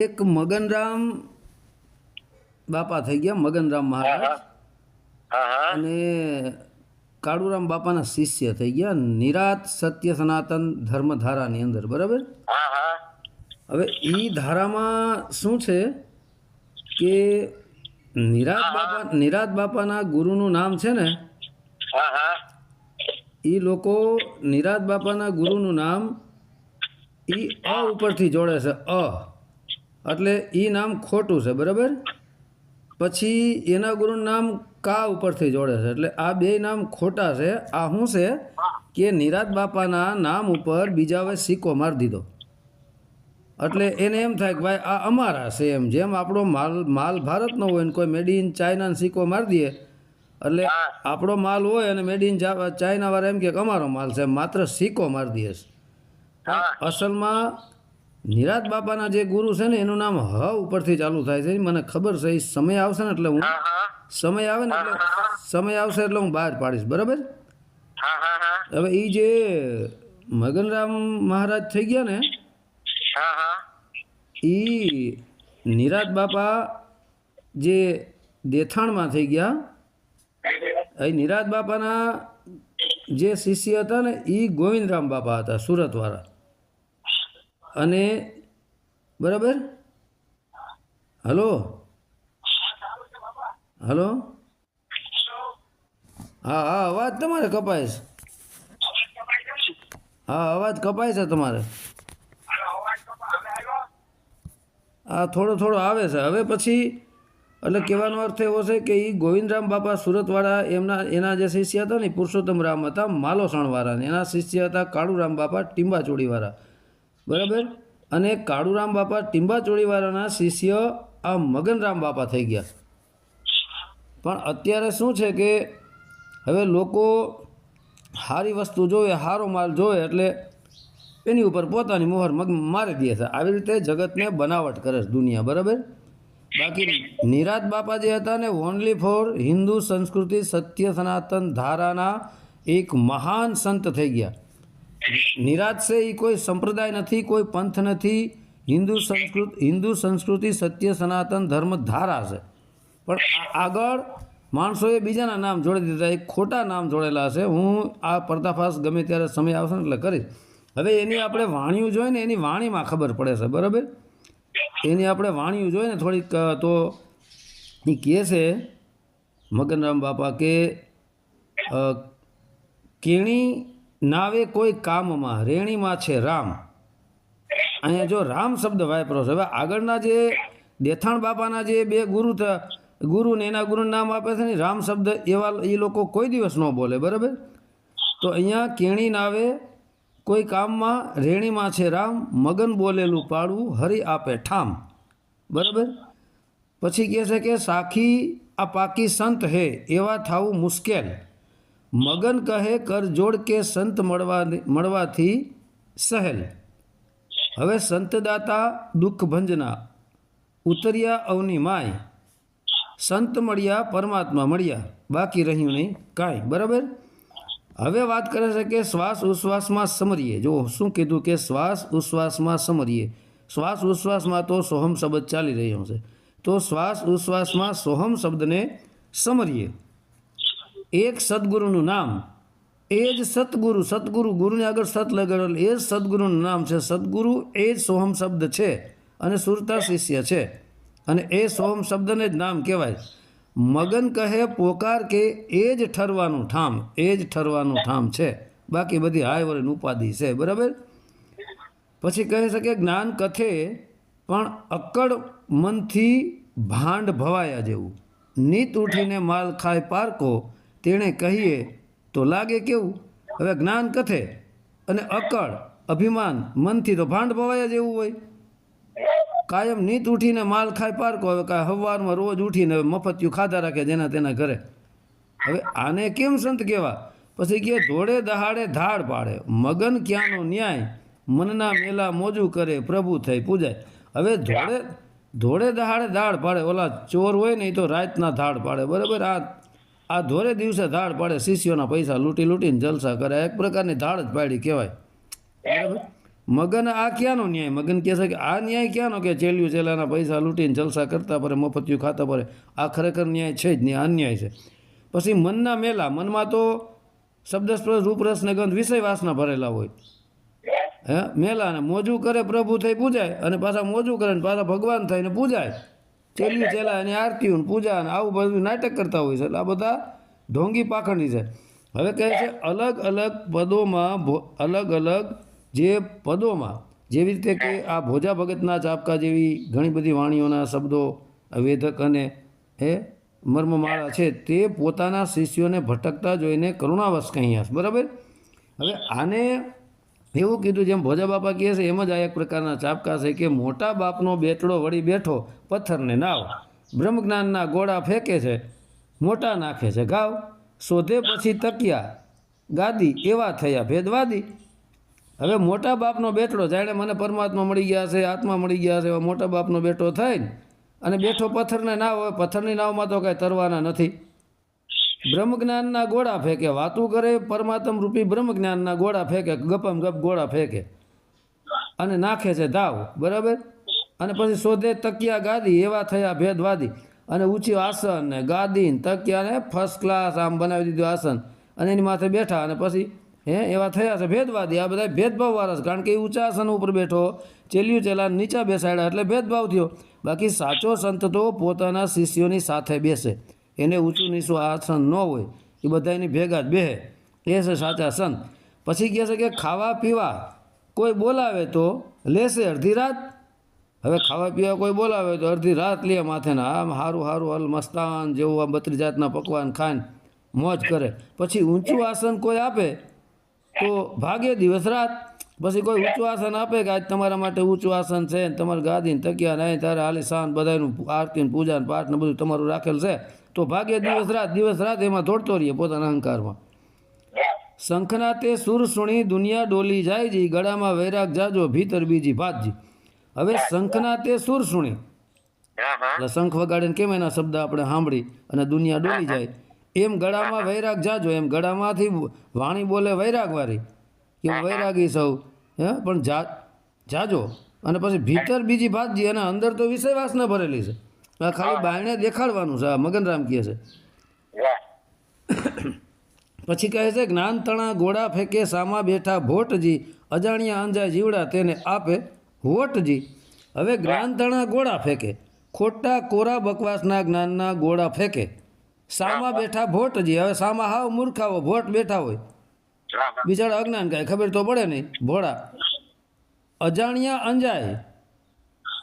એક મગનરામ બાપા થઈ ગયા મગનરામ મહારાજ. અને કાળુરામ બાપાના શિષ્ય થઈ ગયા નિરાત સત્ય સનાતન ધર્મધારાની અંદર બરાબર? હવે એ ધારામાં શું છે કે નિરાત બાપા નિરાત બાપાના ગુરુનું નામ છે ને એ લોકો નિરાત બાપાના ગુરુનું નામ એ અ ઉપરથી જોડે છે અ. એટલે એ નામ ખોટું છે બરાબર? પછી એના ગુરુનું નામ કા ઉપરથી જોડે છે? એટલે આ બે નામ ખોટા છે. આ શું છે? કે નિરાત બાપાના નામ ઉપર બીજા સિક્કો મારી દીધો. એટલે એને એમ થાય કે ભાઈ આ અમારા છે એમ. જેમ આપણો માલ માલ ભારતનો હોય ને કોઈ મેડ ઇન ચાઇનાનો સિક્કો મારી દઈએ એટલે આપણો માલ હોય અને મેડ ઇન ચાઇના વાળા એમ કે અમારો માલ છે. માત્ર સિક્કો મારી દઈએ અસલમાં નિરાત બાપાના જે ગુરુ છે ને એનું નામ હ ઉપરથી ચાલુ થાય છે. મને ખબર છે એ સમય આવશે ને એટલે હું સમય આવે ને એટલે સમય આવશે એટલે હું બહાર પાડીશ. બરાબર? હવે એ જે મગનરામ મહારાજ થઈ ગયા ને એ નિરાત બાપા જે દેથાણમાં થઈ ગયા એ નિરાત બાપાના જે શિષ્ય હતા ને એ ગોવિંદરામ બાપા હતા સુરતવાળા. અને બરાબર? હલો? હલો? હા હા, અવાજ તમારે કપાય છે. હા, અવાજ કપાય છે તમારે. આ થોડો થોડો આવે છે. હવે પછી, એટલે કહેવાનો અર્થ એવો છે કે એ ગોવિંદરામ બાપા સુરતવાળા એમના, એના જે શિષ્ય હતા ને, પુરુષોત્તમ રામ હતા માલોસણવાળા ને એના શિષ્ય હતા કાળુરામ બાપા ટીંબાચોળીવાળા. બરાબર? અને કાળુરામ બાપા ટીંબાચોળીવાળાના શિષ્ય આ મગનરામ બાપા થઈ ગયા. પણ અત્યારે શું છે કે હવે લોકો સારી વસ્તુ જોવે સારો માલ જોવે, એટલે એની ઉપર પોતાની મોહર મગ મારી દે છે. આવી રીતે જગતને બનાવટ કરે છે દુનિયા, બરાબર? બાકી નિરાત બાપા જે હતા ને ઓનલી ફોર હિન્દુ સંસ્કૃતિ સત્ય સનાતન ધારાના એક મહાન સંત થઈ ગયા. નિરાત છે એ કોઈ સંપ્રદાય નથી, કોઈ પંથ નથી. હિન્દુ સંસ્કૃત, હિન્દુ સંસ્કૃતિ સત્ય, સનાતન ધર્મ ધારા છે. પણ આગળ માણસોએ બીજાના નામ જોડી દીધા, એક ખોટા નામ જોડેલા છે. હું આ પર્દાફાશ ગમે ત્યારે સમય આવશે ને એટલે કરીશ. હવે એની આપણે વાણીઓ જોઈએ ને એની વાણીમાં ખબર પડે છે, બરાબર? એની આપણે વાણીઓ જોઈએ ને થોડીક તો એ કહે છે, મગનરામ બાપા કે કેણી નાવે કોઈ કામમાં, રેણીમાં છે રામ. અહીંયા જો રામ શબ્દ વાપરો છે, હવે આગળના જે દેથાણ બાપાના જે બે ગુરુ થ- ગુરુ ને એના ગુરુનું નામ આપે છે ને, રામ શબ્દ એવા એ લોકો કોઈ દિવસ ન બોલે, બરાબર? તો અહીંયા કેણી નાવે કોઈ કામમાં, રેણીમાં છે રામ, મગન બોલેલું પાડવું, હરી આપે ઠામ. બરાબર? પછી કહે છે કે સાખી આ પાકી સંત હે, એવા થવું મુશ્કેલ. મગન કહે, કર જોડ કે સંત મળવા મળવાથી સહેલ. હવે સંતદાતા દુઃખ ભંજના ઉતર્યા અવની માય. સંત મળ્યા, પરમાત્મા મળ્યા. બાકી રહ્યું નહીં કાંઈ, બરાબર? હવે વાત કરે છે કે શ્વાસ ઉશ્વાસમાં સમરીએ. જો શું કીધું કે શ્વાસ ઉશ્વાસમાં સમરીએ? શ્વાસ ઉશ્વાસમાં તો સોહમ શબ્દ ચાલી રહ્યો છે. તો શ્વાસ ઉશ્વાસમાં સોહમ શબ્દને સમરીએ. એક સદગુરુનું નામ, એ જ સતગુરુ સદગુરુ ગુરુને આગળ સત લગાડેલ, એ જ સદગુરુનું નામ છે. સદગુરુ એ જ સોહમ શબ્દ છે અને સુરતા શિષ્ય છે. અને એ સોહમ શબ્દને જ નામ કહેવાય. મગન કહે, પોકાર કે, એ જ ઠરવાનું ઠામ, એ જ ઠરવાનું ઠામ છે. બાકી બધી હાય વળીને ઉપાધિ છે, બરાબર? પછી કહે છે કે, જ્ઞાન કથે પણ અક્કડ મનથી ભાંડ ભવાયા જેવું. નીત ઉઠીને માલ ખાય પારકો તેણે કહીએ, તો લાગે કેવું? હવે જ્ઞાન કથે અને અકળ, અભિમાન, મનથી તો ભાંડ ભવાયા જેવું હોય. કાયમ નીત ઉઠીને માલ ખાય પારકો, હવે કાંઈ સવારમાં રોજ ઉઠીને મફતિયું ખાધા રાખે જેના તેના ઘરે. હવે આને કેમ સંત કહેવા પછી કે ધોળે દહાડે ધાડ પાડે. મગન ક્યાંનો ન્યાય? મનના મેલા મોજું કરે, પ્રભુ થઈ પૂજાય. હવે ધોળે ધોળે દહાડે ધાડ પાડે. ઓલા ચોર હોય ને એ તો રાતના ધાડ પાડે. બરાબર? આ આ ધોરે દિવસે ધાડ પાડે શિષ્યોના પૈસા લૂંટી લૂંટીને જલસા કરે. એક પ્રકારની ધાડ જ પાડી કહેવાય. મગન આ ક્યાંનો ન્યાય? મગન કહે છે કે આ ન્યાય ક્યાંનો? કે ચેલ્યું ચેલાના પૈસા લૂંટીને જલસા કરતા પડે મફતિયું ખાતા પડે આ ખરેખર ન્યાય છે જ નહીં અન્યાય છે. પછી મનના મેલા, મનમાં તો શબ્દસ્પર્શ, રૂપરસ ગંધ વિષય વાસના ભરેલા હોય. હે? મેલા ને મોજું કરે પ્રભુ થઈ પૂજાય અને પાછા મોજું કરે ને પાછા ભગવાન થઈને પૂજાય. ચેલ્યું ચેલા એની આરતીઓ પૂજા ને આવું બધું નાટક કરતા હોય છે. એટલે આ બધા ઢોંગી પાખંડી છે. હવે કહે છે અલગ અલગ પદોમાં અલગ અલગ જે પદોમાં જેવી રીતે કે આ ભોજા ભગતના ચાપકા જેવી ઘણી બધી વાણીઓના શબ્દો, વેધક અને એ મર્મમાળા છે તે પોતાના શિષ્યોને ભટકતા જોઈને કરુણાવશ કહ્યા બરાબર? હવે આને એવું કીધું, જેમ ભોજા બાપા કહે છે, એમ જ આ એક પ્રકારના ચાપકા છે કે મોટા બાપનો બેટડો વળી બેઠો પથ્થરને નાવ. બ્રહ્મજ્ઞાનના ગોળા ફેંકે છે, મોટા નાખે છે. ગાવ. શોધે પછી તકિયા, ગાદી, એવા થયા ભેદવાદી. હવે મોટા બાપનો બેટડો જાણે મને પરમાત્મા મળી ગયા છે, આત્મા મળી ગયા છે, એવા મોટા બાપનો બેટો થઈને અને બેઠો પથ્થરને નાવ હોય પથ્થરની નાવમાં તો કાંઈ તરવાના નથી. બ્રહ્મજ્ઞાનના ગોળા ફેંકે, વાતું કરે, પરમાત્મ રૂપી બ્રહ્મજ્ઞાનના ગોળા ફેંકે, ગપમ ગપ ગોળા ફેંકે. અને નાખે છે ધાવ બરાબર? અને પછી શોધે તકિયા ગાદી, એવા થયા ભેદવાદી. અને ઊંચી આસન ને ગાદી તકિયાને ફર્સ્ટ ક્લાસ આમ બનાવી દીધું આસન. અને એની માથે બેઠા અને પછી, હે, એવા થયા છે ભેદવાદી. આ બધા ભેદભાવ વાળા છે, કારણ કે એ ઊંચા આસન ઉપર બેઠો, ચેલ્યું ચેલા નીચા બેસાડ્યા એટલે ભેદભાવ થયો. બાકી સાચો સંત તો પોતાના શિષ્યોની સાથે બેસે. એને ઊંચું નીચું આસન ન હોય, એ બધાની ભેગા જ બેહે. એ છે સાચા સંત પછી કહે છે કે ખાવા પીવા કોઈ બોલાવે તો લેશે અડધી રાત. હવે ખાવા પીવા કોઈ બોલાવે તો અડધી રાત લે માથેના આમ સારું સારું હલ મસ્તાન જેવું આ બત્રી જાતના પકવાન ખાઈને મોજ કરે. પછી ઊંચું આસન કોઈ આપે તો ભાગે દિવસ રાત. પછી કોઈ ઊંચું આસન આપે કે આજ તમારા માટે ઊંચું આસન છે ને તમારે ગાદી ને તકિયા નહીં તારે હાલી શાંત બધાનું આરતી પૂજા ને પાઠ ને બધું તમારું રાખેલ છે. તો ભાગ્ય દિવસ રાત દિવસ રાત એમાં દોડતો રહીએ પોતાના અહંકારમાં. શંખના તે સુર સુણી દુનિયા ડોલી જાય જી ગળામાં વૈરાગ જાજો ભીતર બીજી ભાતજી. હવે શંખના તે સુર સુણી. એટલે શંખ વગાડીને કેમ એના શબ્દ આપણે સાંભળી અને દુનિયા ડોલી જાય? એમ ગળામાં વૈરાગ જાજો એમ ગળામાંથી વાણી બોલે વૈરાગ વાળી. કે હું વૈરાગી સૌ? હે? પણ જા જાજો. અને પછી ભીતર બીજી ભાતજી અને અંદર તો વિષય વાસના ભરેલી છે. ખાલી બાયણે દેખાડવાનું છે મગનરામ કહે છે. પછી કહે છે જ્ઞાન તણા ઘોડા ફેંકે સામા બેઠા ભોટજી અજાણ્યા અંજાય જીવડા તેને આપે વોટજી હવે જ્ઞાન તણા ઘોડા ફેંકે ખોટા કોરા બકવાસના જ્ઞાનના ગોળા ફેંકે. સામા બેઠા ભોટજી હવે સામા હાવ મૂર્ખાઓ ભોટ બેઠા હોય. બિચારા અજ્ઞાન કાંઈ ખબર તો પડે નહીં ભોળા. અજાણ્યા અંજાય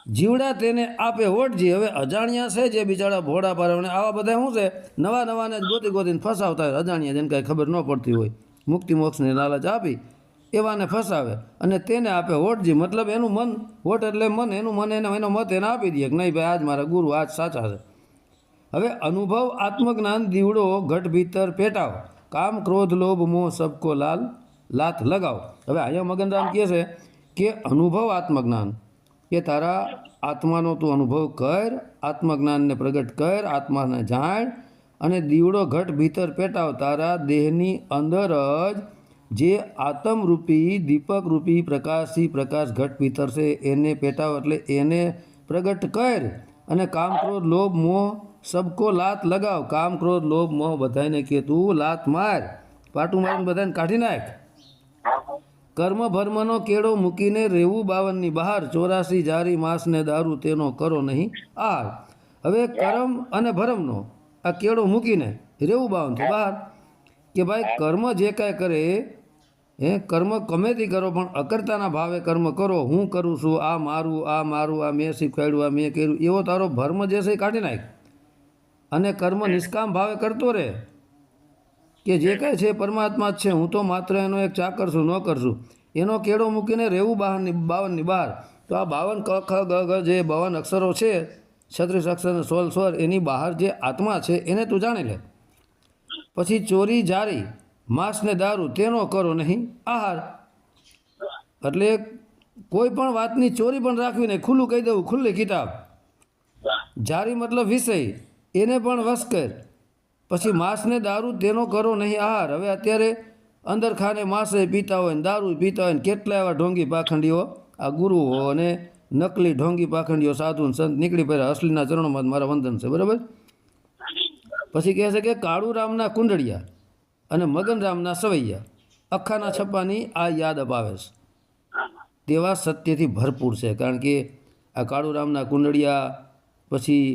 જીવડા તેને આપે હોટજી હવે અજાણ્યા છે જે બિચારા ભોળા પારવણે. આવા બધા શું છે? નવા નવાને જ ગોતી ગોતીને ફસાવતા હોય. અજાણ્યા જેને કાંઈ ખબર ન પડતી હોય. મુક્તિ મોક્ષની લાલચ આપી, એવાને ફસાવે અને તેને આપે હોટજી મતલબ એનું મન હોટ એટલે મન, એનું મન એનો એનો મત એને આપી દે કે નહીં ભાઈ, આજ મારા ગુરુ, આજ સાચા છે. હવે અનુભવ આત્મજ્ઞાન દીવડો, ઘટ ભીતર પેટાવ. કામ, ક્રોધ, લોભ, મોહ, સબકો, લાલ, લાત લગાવ. હવે અહીંયા મગનરામ કહે છે કે અનુભવ આત્મજ્ઞાન. કે તારા આત્માનો તું અનુભવ કર, આત્મજ્ઞાનને પ્રગટ કર, આત્માને જાણ અને દીવડો ઘટ ભીતર પેટાવ. તારા દેહની અંદર જ જે આત્મરૂપી દીપક રૂપી પ્રકાશી, પ્રકાશ ઘટ ભીતર છે, એને પેટાવ એટલે એને પ્રગટ કર અને કામ ક્રોધ, લોભ, મોહ સબકો લાત લગાવ. કામ ક્રોધ, લોભ, મોહ બધાને કે તું લાત માર. પાટું મારીને બધાને કાઢી નાખ. કર્મ ભર્મનો કેળો મૂકીને રહેવું બાવનની બહાર ચોરાસી જારી માંસને દારૂ તેનો કરો નહીં. આર. હવે કર્મ અને ભરમનો આ કેળો મૂકીને રહેવું બાવનથી બહાર. કે ભાઈ કર્મ જે કાંઈ કરે એ કર્મ ગમેથી કરો પણ અકર્તાના ભાવે કર્મ કરો. હું કરું છું આ મારું આ મારું આ મેં શીખવાડ્યું આ મેં કર્યું. એવો તારો ભર્મ જે છે એ કાઢી નાખ. અને કર્મ નિષ્કામ ભાવે કરતો રહે. કે જે કાંઈ છે પરમાત્મા જ છે. હું તો માત્ર એનો એક ચાકર છું નોકર છું એનો કેળો મૂકીને રહેવું બહારની બાવનની બહાર. તો આ બાવન ક, ખ, ગ ગ જે બાવન અક્ષરો છે, છત્રીસ અક્ષર, સોળ સ્વર એની બહાર જે આત્મા છે, એને તું જાણી લે. પછી ચોરી, જારી, માંસ ને દારૂ, તેનો કરો નહીં, આહાર. એટલે કોઈ પણ વાતની ચોરી પણ રાખવી નહીં. ખુલ્લું કહી દેવું, ખુલ્લી કિતાબ જારી મતલબ વિષય. એને પણ વશ કર. પછી માંસને દારૂ તેનો કરો નહીં આહાર. હવે અત્યારે અંદર ખાને માસે પીતા હોય ને દારૂ પીતા હોય ને કેટલા એવા ઢોંગી પાખંડીઓ? આ ગુરુઓ અને નકલી ઢોંગી પાખંડીઓ સાધુ સંત નીકળી પડ્યા અસલીના ચરણોમાં મારા વંદન છે, બરાબર? પછી કહે છે કે કાળુરામના કુંડળિયા અને મગનરામના સવૈયા, અખાના છપ્પાની આ યાદ અપાવે છે. તેવા સત્યથી ભરપૂર છે, કારણ કે આ કાળુરામના કુંડળિયા પછી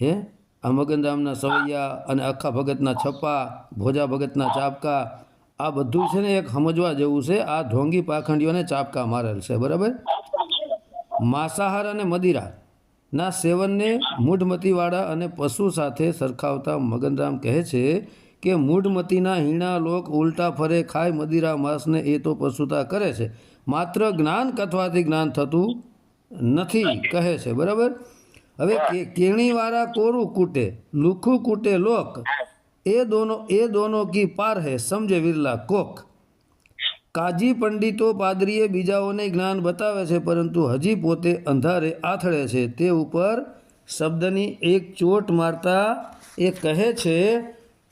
હે આ મગનરામના સવૈયા અને અખા ભગતના છપ્પા, ભોજા ભગતના ચાપકા, આ બધું છે ને એક સમજવા જેવું છે, આ ઢોંગી પાખંડીઓને ચાપકા મારેલ છે, બરાબર? માંસાહાર અને મદિરા ના સેવનને મૂઢમતીવાળા અને પશુ સાથે સરખાવતા મગનરામ કહે છે કે મૂઢમતીના હીણા લોક ઉલટા ફરે, ખાય મદિરા માંસને, એ તો પશુતા કરે છે. માત્ર જ્ઞાન કથવાથી જ્ઞાન થતું નથી, કહે છે, બરાબર? હવે કે- કેણીવાળા કોરું કૂટે લુખું કૂટે લોક એ દોનો એ દોનો કી પાર હે સમજે વિરલા કોક. કાજી પંડિતો પાદરીએ બીજાઓને જ્ઞાન બતાવે છે પરંતુ હજી પોતે અંધારે આથળે છે. તે ઉપર શબ્દની એક ચોટ મારતા એ કહે છે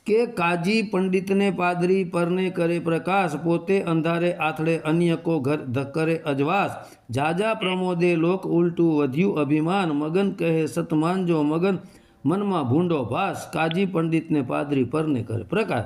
કે કાજી પંડિતને પાદરી પરને કરે પ્રકાશ, પોતે અંધારે આથડે અન્ય કો ઘર કરે અજવાસ. જાજા પ્રમોદે લોક ઉલટું વધ્યું અભિમાન. મગન કહે સતમાનજો મગન, મનમાં ભૂંડો ભાસ. કાજી પંડિતને પાદરી પરને કરે પ્રકાશ.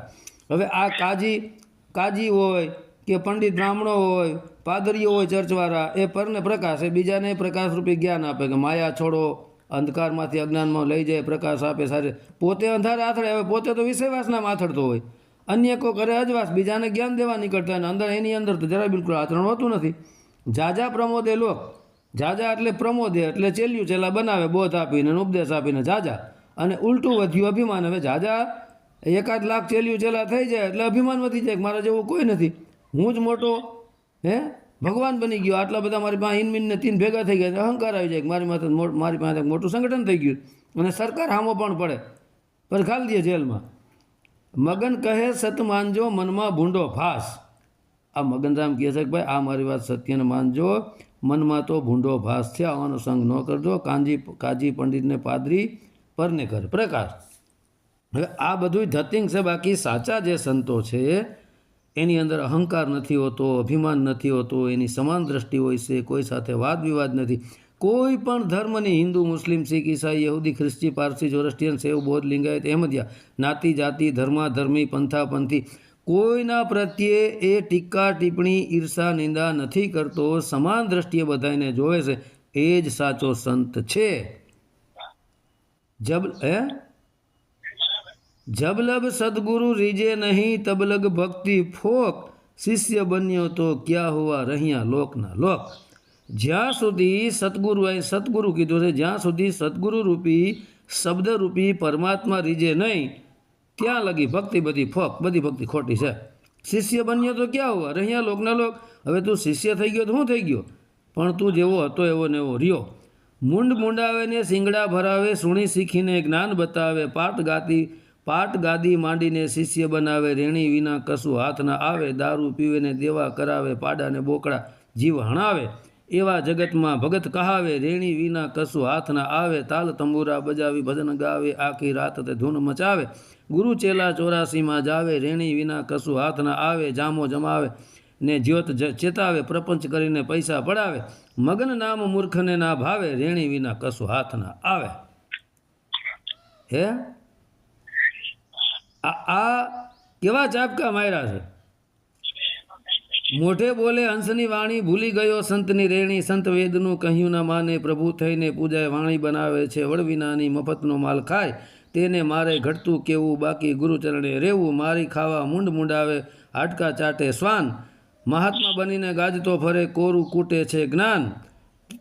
હવે આ કાજી કાજી હોય કે પંડિત બ્રાહ્મણો હોય, પાદરીઓ હોય ચર્ચવાળા, એ પરને પ્રકાશ. એ બીજાને પ્રકાશ રૂપી જ્ઞાન આપે કે, માયા છોડો. અંધકારમાંથી અજ્ઞાનમાં લઈ જાય, પ્રકાશ આપે સારી પોતે અંધારે આથડે હવે પોતે તો વિષયવાસનામાં આથડતો હોય. અન્ય કોઈ કરે અજવાસ, બીજાને જ્ઞાન દેવા નીકળતા હોય અંદર એની અંદર તો જરા બિલકુલ આચરણ હોતું નથી. જાજા પ્રમોદે લોક જાજા એટલે પ્રમોદે, એટલે ચેલ્યું, ચેલા બનાવે, બોધ આપીને ઉપદેશ આપીને જાજા. અને ઉલટું વધ્યું અભિમાન. હવે જાજા એકાદ લાખ ચેલ્યું, ચેલા થઈ જાય એટલે અભિમાન વધી જાય મારા જેવું કોઈ નથી. હું જ મોટો, હે? ભગવાન બની ગયો. આટલા બધા મારી પાસે ઇનમિન ને તીન ભેગા થઈ ગયા. અહંકાર આવી જાય મારી માથે મારી પાસે મોટું સંગઠન થઈ ગયું. અને સરકાર હામો પણ પડે. પર ખાલી દે જેલમાં. મગન કહે, સત માનજો, મનમાં ભૂંડો ફાસ આ મગનરામ કહે છે કે ભાઈ, આ મારી વાત સત્યને માનજો. મનમાં તો ભૂંડો ભાસ છે. આવવાનો સંગ ન કરજો. કાંજી, કાજી પંડિતને પાદરી, પરને કર પ્રકાશ હવે આ બધું ધતિંગ છે. બાકી સાચા જે સંતો છે એની અંદર અહંકાર નથી હોતો, અભિમાન નથી હોતો, એની સમાન દ્રષ્ટિ હોય છે, કોઈ સાથે વાદ વિવાદ નથી. કોઈ પણ ધર્મની હિન્દુ, મુસ્લિમ, શીખ, ઈસાઈ, યહૂદી, ખ્રિસ્તી, પારસી જોરસ્ટિયન સેવ બૌદ્ધ, લિંગાયત અહેમદિયા નાતી, જાતિ ધર્મા ધર્મી પંથા, પંથી, કોઈના પ્રત્યે એ ટીકા, ટિપ્પણી, ઈર્ષા, નિંદા નથી કરતો, સમાન દ્રષ્ટિએ બધાને જોવે છે, એ જ સાચો સંત છે. જબ, હે? જબલબ સદગુરુ રીજે નહીં તબલગ ભક્તિ ફોક. શિષ્ય બન્યો તો ક્યાં હોવા રહ્યા લોકના લોક? જ્યાં સુધી સદગુરુ અહીં સદગુરુ કીધું છે, જ્યાં સુધી સદગુરુ રૂપી શબ્દરૂપી પરમાત્મા રીજે નહીં, ત્યાં લગી ભક્તિ બધી ફોક, બધી ભક્તિ ખોટી છે. શિષ્ય બન્યો તો ક્યાં હોવા રહ્યા લોકના લોક? હવે તું શિષ્ય થઈ ગયો તો શું થઈ ગયો? પણ તું જેવો હતો એવો ને એવો રહ્યો. મુંડ મૂંડાવે ને શિંગડા ભરાવે, સુણી શીખીને જ્ઞાન બતાવે, પાઠ ગાતી પાટ ગાદી માંડીને શિષ્ય બનાવે, રેણી વિના કશું હાથ ના આવે, દારૂ પીવે ને દેવા કરાવે, પાડાને બોકડા જીવ હણાવે. એવા જગતમાં ભગત કહાવે, રેણી વિના કશું હાથ ના આવે, તાલ તંબુરા બજાવી, ભજન ગાવે, આખી રાત તે ધૂન મચાવે. ગુરુ ચેલા ચોરાસીમાં જાવે, રેણી વિના કશું હાથ ના આવે, જામો જમાવે, ને જ્યોત ચેતાવે, પ્રપંચ કરીને પૈસા પડાવે. મગન નામ મૂર્ખને ના ભાવે, રેણી વિના કશું હાથ ના આવે. હે? આ કેવા ચાપકા માર્યા છે? મોઢે બોલે હંસની વાણી, ભૂલી ગયો સંતની રેણી, સંત વેદનું કહ્યું ના માને, પ્રભુ થઈને પૂજાએ વાણી બનાવે છે વડવિનાની મફતનો માલ ખાય, તેને મારે ઘટતું કેવું, બાકી ગુરુચરણે રહેવું મારી ખાવા મૂંડ મૂંડાવે, હાડકા ચાટે શ્વાન, મહાત્મા બનીને ગાજતો ફરે, કોરું કૂટે છે જ્ઞાન,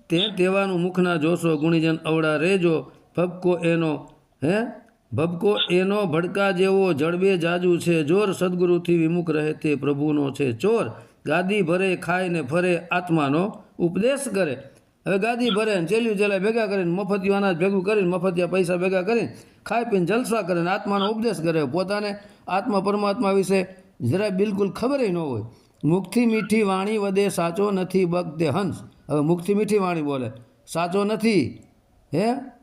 તે તેવાનું મુખના જોશો, ગુણીજન અવળા રહેજો, ભબકો એનો, હે? ભબકો એનો ભડકા જેવો જડબે જાજુ છે. જોર સદગુરુથી વિમુખ રહે તે પ્રભુનો છે ચોર. ગાદી ભરે ખાઈને ફરે આત્માનો ઉપદેશ કરે. હવે ગાદી ભરે ને ચેલ્યું ચેલા ભેગા કરીને મફતિયું અનાજ ભેગું કરીને મફતિયા પૈસા ભેગા કરીને ખાઈ પીને જલસા કરે ને આત્માનો ઉપદેશ કરે. પોતાને આત્મા પરમાત્મા વિશે જરા બિલકુલ ખબર ન હોય. મુખથી મીઠી વાણી વધે સાચો નથી બગ તે હંસ. હવે મુખથી મીઠી વાણી બોલે. સાચો નથી. હે?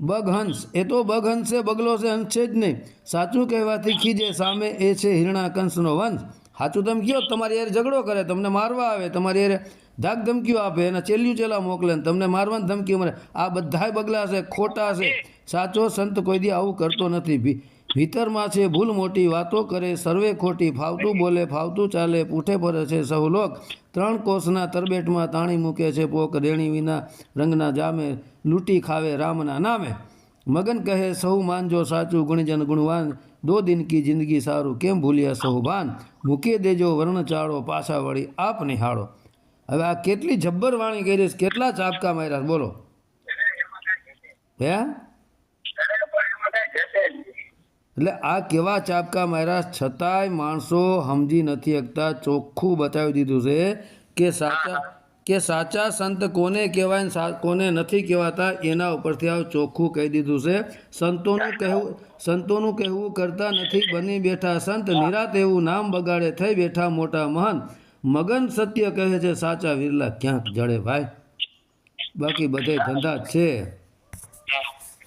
બગ હંસ એ તો બગહંસ છે બગલો છે હંસ છે જ નહીં. સાચું કહેવાથી ખીજે, સામે એ છે હિરણાકંસનો વંશ. સાચું તમે કહો તમારી યાર ઝઘડો કરે, તમને મારવા આવે, તમારી યાર ધાક ધમકીઓ આપે, એના ચેલ્યું ચેલા મોકલે તમને મારવાની ધમકીઓ મળે. આ બધાય બગલા છે, ખોટા છે. સાચો સંત કોઈ દી આવું કરતો નથી. ભીતરમાં છે, ભૂલ મોટી વાતો કરે, સર્વે ખોટી, ફાવતું બોલે, ફાવતું ચાલે, પૂઠે પડે છે સહુલોક ત્રણ કોષના તરબેટમાં તાણી મૂકે છે પોક રેણી વિના રંગના જામે લૂંટી ખાવે, રામના નામે. મગન કહે સહુ માનજો, સાચું ગુણજન ગુણવાન. દો દિન કી જિંદગી સારું. કેમ ભૂલ્યા સહુ ભાન મૂકી દેજો વર્ણ ચાળો પાછા વળી આપ નિહાળો. હવે આ કેટલી જબ્બર વાણી કરી કેટલા ચાપકા માર્યા બોલો. હે? એટલે આ કેવા ચાપકા માર્યા છતાંય માણસો સમજી નથી શકતા. ચોખ્ખું બતાવી દીધું છે કે સાચા કે સાચા સંત કોને કહેવાય ને કોને નથી કહેવાતા, એના ઉપરથી આ ચોખ્ખું કહી દીધું છે. સંતોનું કહેવું સંતોનું કહેવું કરતા નથી બની બેઠા સંત, નિરાત એવું નામ બગાડે થઈ બેઠા મોટા મહાન. મગન સત્ય કહે છે, સાચા વિરલા ક્યાંક જડે ભાઈ? બાકી બધે ધંધા છે.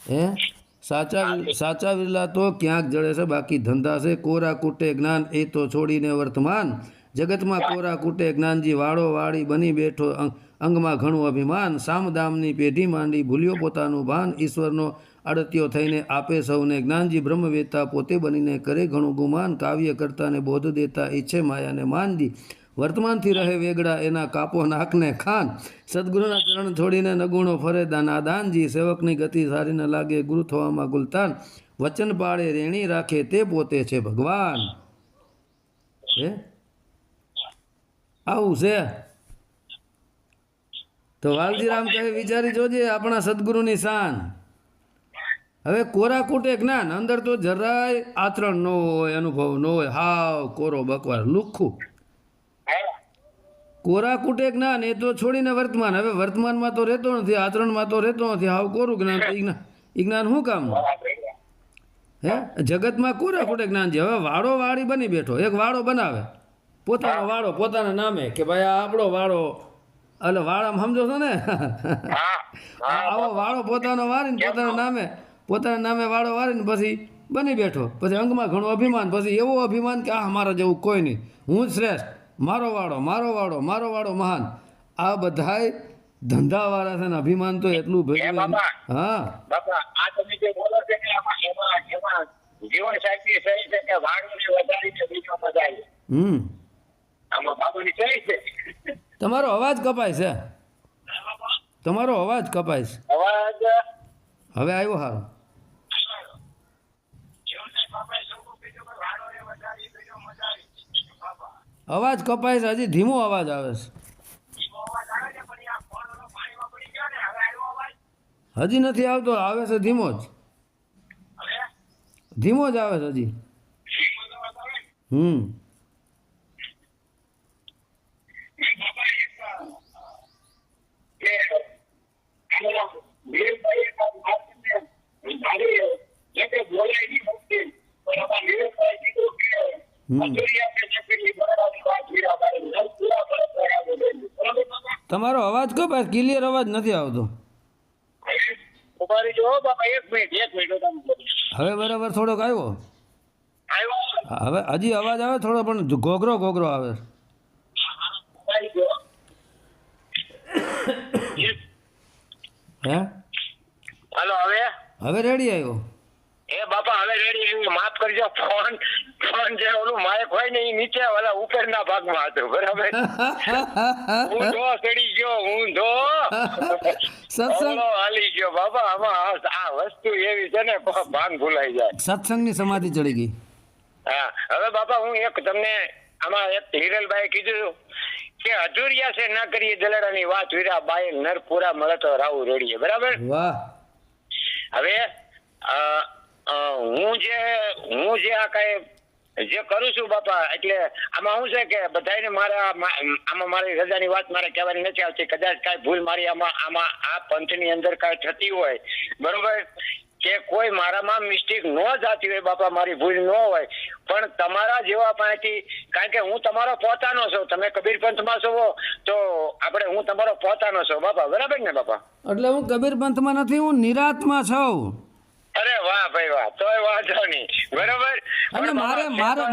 હે? સાચા સાચા વિરલા તો ક્યાંક જડે છે, બાકી ધંધા છે. કોરા કૂટે જ્ઞાન એ તો છોડીને વર્તમાન. જગતમાં કોરા કૂટે, જ્ઞાનજી વાળો વાળી બની બેઠો અંગ- અંગમાં ઘણું અભિમાન. સામદામની પેઢી માંડી ભૂલ્યો પોતાનું ભાન. ઈશ્વરનો અડત્યો થઈને આપે સૌને. જ્ઞાનજી બ્રહ્મવેતા પોતે બનીને કરે ઘણું ગુમાન. કાવ્ય કરતાને બોધ દેતા ઈચ્છે માયાને માનદી વર્તમાનથી રહે વેગડા એના કાપો નાકને ખાન. સદગુરુના ચરણ છોડીને નગુણો ફરે નાદાનજી દાનજી. સેવકની ગતિ સારી ન લાગે ગુરુ થવામાં ગુલતાન. વચન પાળે રેણી રાખે તે પોતે છે ભગવાન. હે? આવું છે? તો વાલજીરામ કહે, વિચારી જોજે, આપણા સદગુરુની શાન. હવે કોરા કૂટે જ્ઞાન, અંદર તો જરાય આચરણ ન હોય, અનુભવ ન હોય. હાવ, કોરો બકવાર લુખ્ખું કોરા કૂટે જ્ઞાન, એ તો છોડીને વર્તમાન. હવે વર્તમાનમાં તો રહેતો નથી, આચરણમાં તો રહેતો નથી. હાવ, કોરું જ્ઞાન ઈ જ્ઞાન. શું કામ? હે? જગતમાં કોરા કૂટે જ્ઞાન છે. હવે વાળો વાળી બની બેઠો, એક વાળો બનાવે. પોતાનો વાળો પોતાના નામે કે ભાઈ આ આપણો વાળો એટલે વાળામાં સમજો છો ને? આવો વાળો પોતાનો વારીને પોતાના નામે પોતાના નામે વાળો વારીને પછી બની બેઠો. પછી અંગમાં ઘણું અભિમાન પછી એવું અભિમાન કે આ મારા જેવું કોઈ નહીં. હું જ શ્રેષ્ઠ. મારો વાળો મારો વાળો મારો વાળો મહાન. આ બધાય ધંધાવાળા છે ને અભિમાન તો એટલું ભેગું હા. બાપા આ તમે જે બોલો છો ને એમાં એમાં એમાં જીવન સાહેબની સહી છે કે વાળુને વધારીને બીજો બધાય. હમ. તમારો અવાજ કપાય છે. તમારો અવાજ કપાય છે. અવાજ. હવે આવ્યો હારો. અવાજ કપાય છે. હજી ધીમો અવાજ આવે છે. હજી નથી આવતો. આવે છે ધીમો જ. ધીમો જ આવે છે હજી. હમ કે આમાં વીરભાઈ એક વાત મારી જે તે બોલાય નહીં મુશ્કેલ પણ આમાં વીરભાઈ કીધું કે હમ. મજૂરી આપણે જે પેલી બરાબરની વાત વીરાભાઈ નર પૂરા પર બરાબર બોલી. બરાબર બાપા? તમારો અવાજ કપાય ક્લિયર અવાજ નથી આવતો. હવે બરાબર થોડોક આવ્યો? આવ્યો? હવે હજી અવાજ આવે થોડો પણ ઘોઘરો ઘોઘરો આવે. હે? હાલો હવે? હવે રેડી આવ્યો? એ બાપા હવે રેડી માફ કરજો ફોન ફોન જે ઓલું માયક હોય ને એ નીચે ઓલા ઉપરના ભાગમાં હતું બરાબર? હું ધો ચડી ગયો હું ધો. સત્સંગ હાલી ગયો બાબા આમાં આ- વસ્તુ એવી છે ને ભાન ભૂલાઈ જાય. સત્સંગની સમાધિ ચડી ગઈ. હા હવે બાપા હું એક તમને આમાં એક હિરલભાઈ કીધું કે અધુરિયા છે ના કરીએ દલાડાની વાત વીરા બાઈ નરપુરા મળે તો રાવું રેડીએ બરાબર? વાહ. હવે હું જે હું જે આ કઈ જે કરું છું બાપા, એટલે આમાં શું છે કે બધાને મારા આમાં મારી રજાની વાત મારે કહેવાની નથી આવતી. કદાચ કાંઈ ભૂલ મારી આમાં આમાં આ પંથની અંદર કાંઈ થતી હોય. બરોબર? કે કોઈ મારામાં મિસ્ટેક ન જાતી હોય બાપા, મારી ભૂલ ન હોય. પણ તમારા જેવા પાસેથી, કારણ કે હું તમારો પોતાનો છું, તમે કબીર પંથમાં છો, તો આપણે, હું તમારો પોતાનો છું. બાપા, બરાબર ને બાપા? એટલે હું કબીર પંથમાં નથી, હું નિરાતમાં છું. અરે વાહ ભાઈ વાહ તોય વાંધો નહીં. બરોબર? અને મારે મારે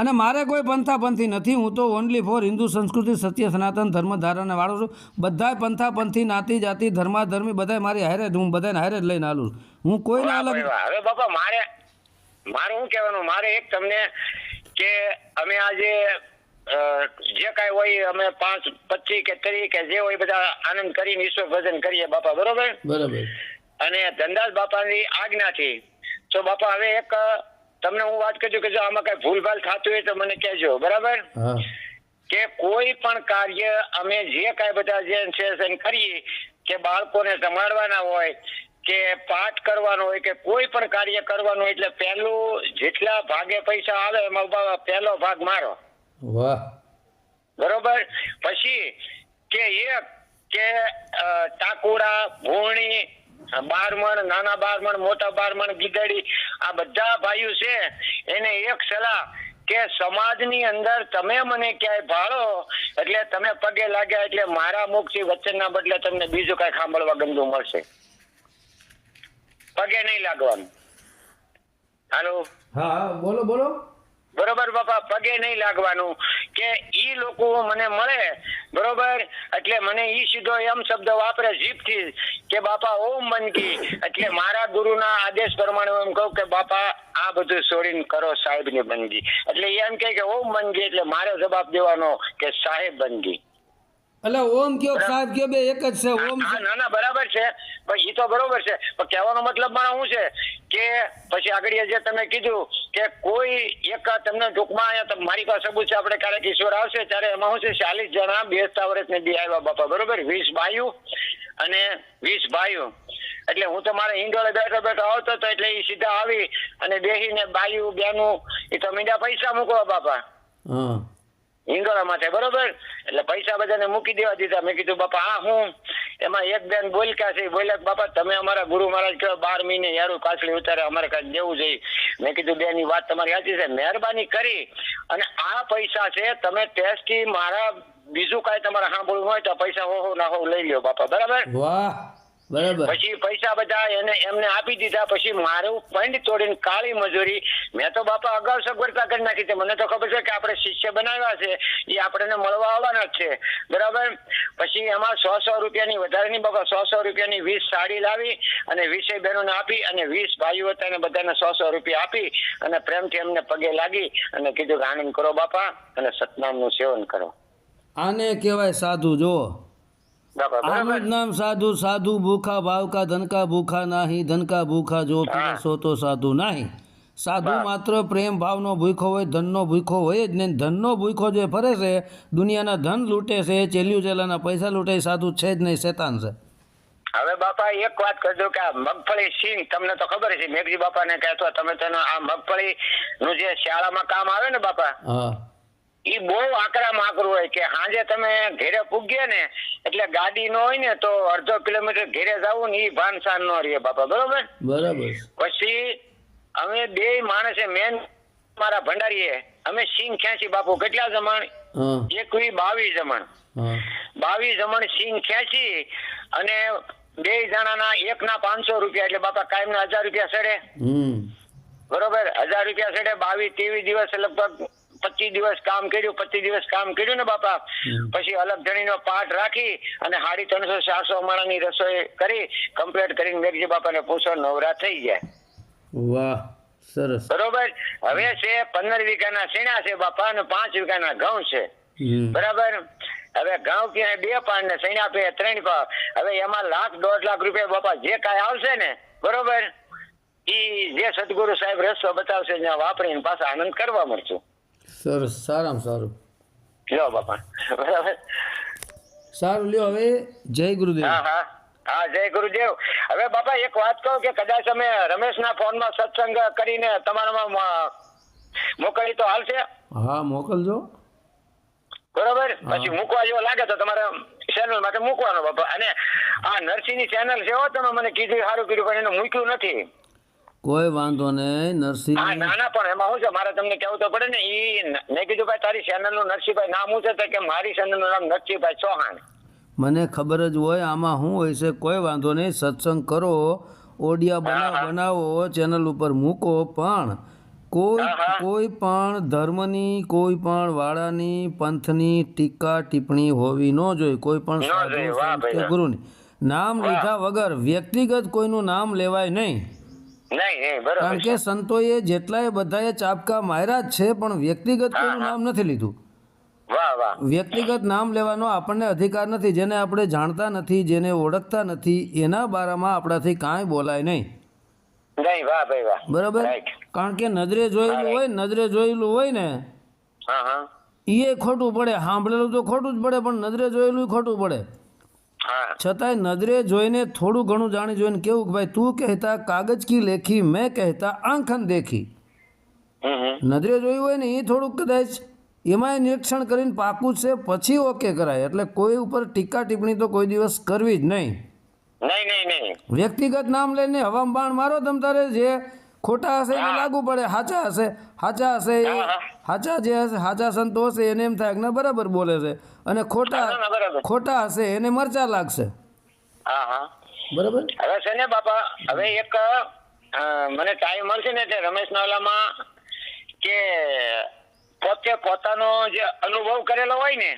અને મારે કોઈ પંથા પંથી નથી હું તો ઓનલી ફોર હિન્દુ સંસ્કૃતિ સત્ય સનાતન ધર્મ ધારાને વાળો છું. બધાય પંથા પંથી નાતી જાતિ ધર્માધર્મી બધાય મારી હારે હું બધાને હારે જ લઈને આલું હું કોઈને અલગ હવે બાપા મારે મારે શું કહેવાનું? મારે એક તમને કે અમે આજે જે કાંઈ હોય અમે પાંચ પચીસ કે ત્રીસ કે જે હોય બધા આનંદ કરીને ઈશ્વર ભજન કરીએ બાપા બરોબર? બરાબર. અને ધનદાસ બાપાની આજ્ઞાથી. તો બાપા હવે એક તમને હું વાત કરજો કે જો આમાં કઈ ભૂલભાલ થતું હોય તો મને કહેજો બરાબર? કે કોઈ પણ કાર્ય અમે જે કાંઈ બધા જે કરીએ કે બાળકોને સંભાળવાના હોય કે પાઠ કરવાનો હોય કે કોઈ પણ કાર્ય કરવાનું હોય એટલે પહેલું જેટલા ભાગે પૈસા આવે એમાં પહેલો ભાગ મારો. વાહ. બરોબર? પછી કે એક કે ટાકુડા ટાકુરા બારમણ, નાના બારમણ, મોટા બારમણ ગીધડી આ બધા ભાઈઓ છે, એને એક સલાહ કે સમાજની અંદર તમે મને ક્યાંય ભાળો, એટલે તમે પગે લાગ્યા એટલે મારા મુખથી વચનના બદલે તમને બીજું કઈ સાંભળવા ગમતું મળશે. પગે નહીં લાગવાનું. હાલો? હા, બોલો બોલો. બરોબર બાપા, પગે નહીં લાગવાનું. કે ઈ લોકો મને મળે, બરોબર? એટલે મને ઈ સીધો એમ શબ્દ વાપરે જીભથી કે બાપા, ઓમ બનકી એટલે મારા ગુરુના આદેશ પ્રમાણે એમ કહું કે બાપા, આ બધું છોડીને કરો સાહેબની બંદગી એટલે એમ કહે કે ઓમ બનગી એટલે મારે જવાબ દેવાનો કે સાહેબ બનગી. એટલે ઓમ કયો સાહેબ કયો બે એક જ છે ઓમ ના ના બરાબર છે. પણ એ તો બરોબર છે. પણ કહેવાનો મતલબ મારો શું છે? કે પછી આગળ જે તમે કીધું કે કોઈ એક તમને ટૂંકમાં અહીંયા મારી પાસે સબૂત છે આપણે ક્યારેક ઈશ્વર આવશે ત્યારે એમાં શું છે? ચાલીસ જણા બેસતા વર્ષને બી આવ્યા બાપા બરોબર? વીસ ભાઈઓ અને વીસ ભાઈઓ. એટલે હું તો મારે હિંડોળે બેઠો બેઠો આવતો હતો એટલે એ સીધા આવી અને બેહીને બાયું બેનું એ તો મીંડા પૈસા મૂકવા બાપા. હા. હિંગોળા માટે બરોબર? એટલે પૈસા બધાને મૂકી દેવા દીધા. મેં કીધું, બાપા, હા, હું એમાં એક બેન બોલકા છે. બોલ્યા, બાપા, તમે અમારા ગુરુ મહારાજ કહો, બાર મહિને યારું કાચલી ઉતારે, અમારે કઈ દેવું જોઈએ. મેં કીધું, બેનની વાત તમારી સાચી છે. મહેરબાની કરી. અને આ પૈસા છે, તમે ટેસ્ટી મારા બીજું કાંઈ તમારે સાંભળવું હોય તો પૈસા હો હો ના હો લઈ લ્યો, બાપા. બરાબર? વાહ. બરાબર. પછી પૈસા બધા એને એમને આપી દીધા પછી મારું પંડ તોડીને કાળી મજૂરી. મેં તો બાપા અગાઉ સગવડતા કરી નાખી છે. મને તો ખબર છે કે આપણે શિષ્ય બનાવ્યા છે. એ આપણને મળવા આવવાના જ છે. બરાબર? પછી એમાં સો સો રૂપિયાની વધારેની બાપા સો સો રૂપિયાની વીસ સાડી લાવી અને વીસે બહેનોને આપી અને વીસ ભાઈઓ હતા એને બધાને સો સો રૂપિયા આપી અને પ્રેમથી એમને પગે લાગી અને કીધું કે આનંદ કરો બાપા અને સતનામનું સેવન કરો. આને કહેવાય સાધુ જો બાપા આનું નામ સાધુ સાધુ ભૂખા ભાવકા ધનકા ભૂખા નાહી ધનકા ભૂખા જો પીરસો તો સાધુ નાહી. સાધુ માત્ર પ્રેમ ભાવનો ભૂખો હોય ધનનો ભૂખો હોય જ નહીં. ધનનો ભૂખો જે ફરે છે દુનિયાના ધન લૂંટે છે ચેલ્યું ચેલાના પૈસા લૂંટે સાધુ છે જ નહીં શેતાન છે. હવે બાપા એક વાત કરજો કે આ મગફળી સિંગ તમને તો ખબર છે મેઘજી બાપાને કહેતો તમે તેનો આ મગફળી નું જે શાળામાં કામ આવે ને બાપા હા. ઈ બહુ આકરા માકરું હોય કે સાંજે તમે ઘેરે પૂગ્યા ને એટલે ગાડી નો હોય ને તો અડધો કિલોમીટર ઘેરે જવું ને ઈ ભાનસાન નો રહે બાપા બરોબર? બરાબર. પછી અમે બે માણસે મેન મારા ભંડારીએ અમે સિંગ ખેંચી બાપુ કેટલા જમણ? એકવી બાવીસ જમણ. બાવીસ જમણ સિંગ ખેંચી અને બે જણાના એક ના પાંચસો રૂપિયા એટલે બાપા કાયમ ના હજાર રૂપિયા સડે. બરોબર? હજાર રૂપિયા સડે બાવીસ ત્રેવીસ દિવસ લગભગ પચીસ દિવસ કામ કર્યું પચીસ દિવસ કામ કર્યું ને બાપા. પછી અલગ ધણીનો પાઠ રાખી અને સાડી ત્રણસો ચારસો માણાની રસોઈ કરી કમ્પ્લીટ કરીને મેઘજી બાપાને પૂછો નવરા થઈ જાય. વાહ સરસ. બરોબર? હવે છે પંદર વીઘાના સીણા છે બાપા અને પાંચ વીઘાના ઘઉં છે. બરાબર? હવે ઘઉં ક્યાંય બે પાન ને સૈણા પે ત્રણ પાક હવે એમાં લાખ દોઢ લાખ રૂપિયા બાપા જે કાંઈ આવશે ને બરોબર? ઈ જે સદગુરુ સાહેબ રસ્તો બતાવશે ત્યાં વાપરીને પાછા આનંદ કરવા મળશું. સરસ સારામાં સારું. લ્યો બાપા. બરાબર. સારું લ્યો હવે. જય ગુરુદેવ. હા હા. હા જય ગુરુદેવ. હવે બાપા એક વાત કહું કે કદાચ અમે રમેશના ફોનમાં સત્સંગ કરીને તમારામાં મોકલી તો હાલશે. હા મોકલજો. બરોબર? પછી મૂકવા જેવો લાગે તો તમારે ચેનલ માટે મૂકવાનો બાપા. અને આ નરસિંહની ચેનલ છે હો તમે મને કીધું સારું કીધું પણ એને મૂક્યું નથી. કોઈ વાંધો નહીં નરસિંહ હા ના ના પણ એમાં શું છે મારે તમને કહેવું તો પડે ને ઈ મેં કીધું ભાઈ તારી ચેનલનું નરસિંહભાઈ નામ શું છે? તો કે મારી ચેનલનું નામ નરસિંહભાઈ ચૌહાણ. મને ખબર જ હોય આમાં શું હોય છે કોઈ વાંધો નહીં સત્સંગ કરો ઓડિયા બનાવ બનાવો ચેનલ ઉપર મૂકો પણ કોઈ કોઈ પણ ધર્મની કોઈ પણ વાળાની પંથની ટીકા ટિપ્પણી હોવી ન જોઈએ કોઈ પણ સાધુ સંત કે ગુરુની. નામ લીધા વગર વ્યક્તિગત કોઈનું નામ લેવાય નહીં. કારણ કે સંતોએ જેટલાય બધાએ ચાપકા માર્યા જ છે પણ વ્યક્તિગત કોઈનું નામ નથી લીધું. વ્યક્તિગત નામ લેવાનો આપણને અધિકાર નથી જેને આપણે જાણતા નથી જેને ઓળખતા નથી એના બારામાં આપણાથી કાંઈ બોલાય નહીં. બરાબર? કારણ કે નજરે જોયેલું હોય નજરે જોયેલું હોય ને એ ખોટું પડે. સાંભળેલું તો ખોટું જ પડે પણ નજરે જોયેલું ખોટું પડે. છતાંય નજરે જોઈને થોડું ઘણું જાણી જોઈને કેવું કે ભાઈ તું કહેતા કાગજ કી લેખી મેં કહેતા આંખન દેખી. નજરે જોયું હોય ને એ થોડુંક કદાચ એમાંય નિરીક્ષણ કરીને પાકું છે પછી ઓકે કરાય. એટલે કોઈ ઉપર ટીકા ટિપ્પણી તો કોઈ દિવસ કરવી જ નહીં. વ્યક્તિગત નામ લઈને હવામાં બાણ મારો તમ તારે જે ખોટા હશે એને લાગુ પડે સાચા હશે સાચા હશે. સાચા જે હશે સાચા સંતો હશે એને એમ થાય કે બરાબર બોલે છે. અને ખોટા ખોટા હશે એને મરચા લાગશે. હા હા. બરાબર? હવે છે ને બાપા હવે એક મને ટાઈમ મળશે ને તે રમેશ નાવલામાં કે પોતે પોતાનો જે અનુભવ કરેલો હોય ને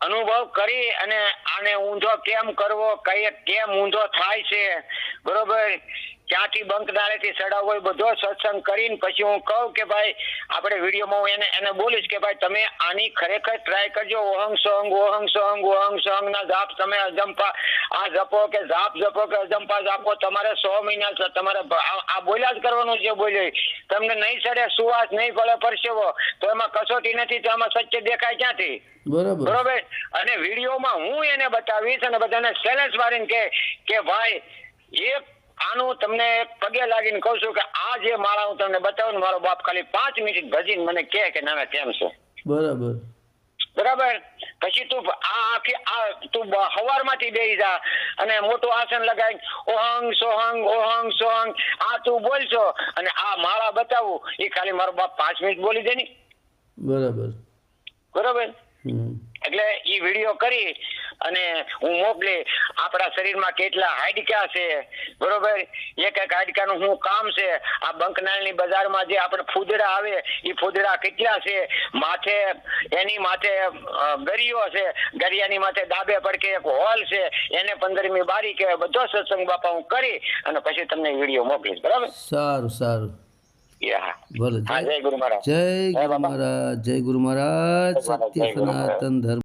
અનુભવ કરી અને આને ઊંધો કેમ કરવો કઈ કેમ ઊંધો થાય છે બરોબર? ક્યાંથી બંકદાળેથી સડાવ હોય બધો સત્સંગ કરીને પછી હું કહું કે ભાઈ આપણે વિડીયોમાં હું એને એને બોલીશ કે ભાઈ તમે આની ખરેખર ટ્રાય કરજો. ઓહંગ સોંગ ઓહંગ સોંગ ઓહંગ સોંગ ના જાપ તમે અજંપા. આ જપો કે જાપ જપો કે અજંપા જાપો તમારે સો મહિના તમારે આ આ બોલ્યા જ કરવાનું છે બોલ્યો. તમને નહીં સડે સુવાસ નહીં પડે પરસેવો. તો એમાં કસોટી નથી તો એમાં સત્ય દેખાય ક્યાંથી? બરોબર. અને વિડીયોમાં હું એને બતાવીશ અને બધાને સેલેન્સ મારીને કે કે ભાઈ એક આનું તમને પગે લાગીને કહું છું કે આ જે માળા હું તમને બતાવું મારો બાપ ખાલી પાંચ મિનિટ ભજીને મને કહે કે ના ના કેમ છે? બરાબર. બરાબર? પછી તું આ આખી આ તું હવારમાંથી બેસી જા અને મોટું આસન લગાવી ઓહંગ સોહંગ ઓહંગ સોહંગ આ તું બોલશો અને આ માળા બતાવું એ ખાલી મારો બાપ પાંચ મિનિટ બોલી દે ની. બરાબર. બરોબર. એટલે એ વીડિયો કરી અને હું મોકલી, આપણા શરીરમાં કેટલા હાડકા છે, બરોબર? એક એક હાડકાનું શું કામ છે. આ બંકનાળની બજારમાં જે આપણે ફૂદડા આવે એ ફૂદડા કેટલા છે? માથે, એની માથે ગરિયો છે. ગરિયાની માથે ડાબે પડકે એક હોલ છે. એને પંદરમી બારી કે બધો સત્સંગ બાપા હું કરી અને પછી તમને વીડિયો મોકલીશ, બરાબર? સારું સારું. હા જય ગુરુ મહારાજ જય ગુરુ. મહારાજ જય ગુરુ મહારાજ સત્ય. સનાતન ધર્મ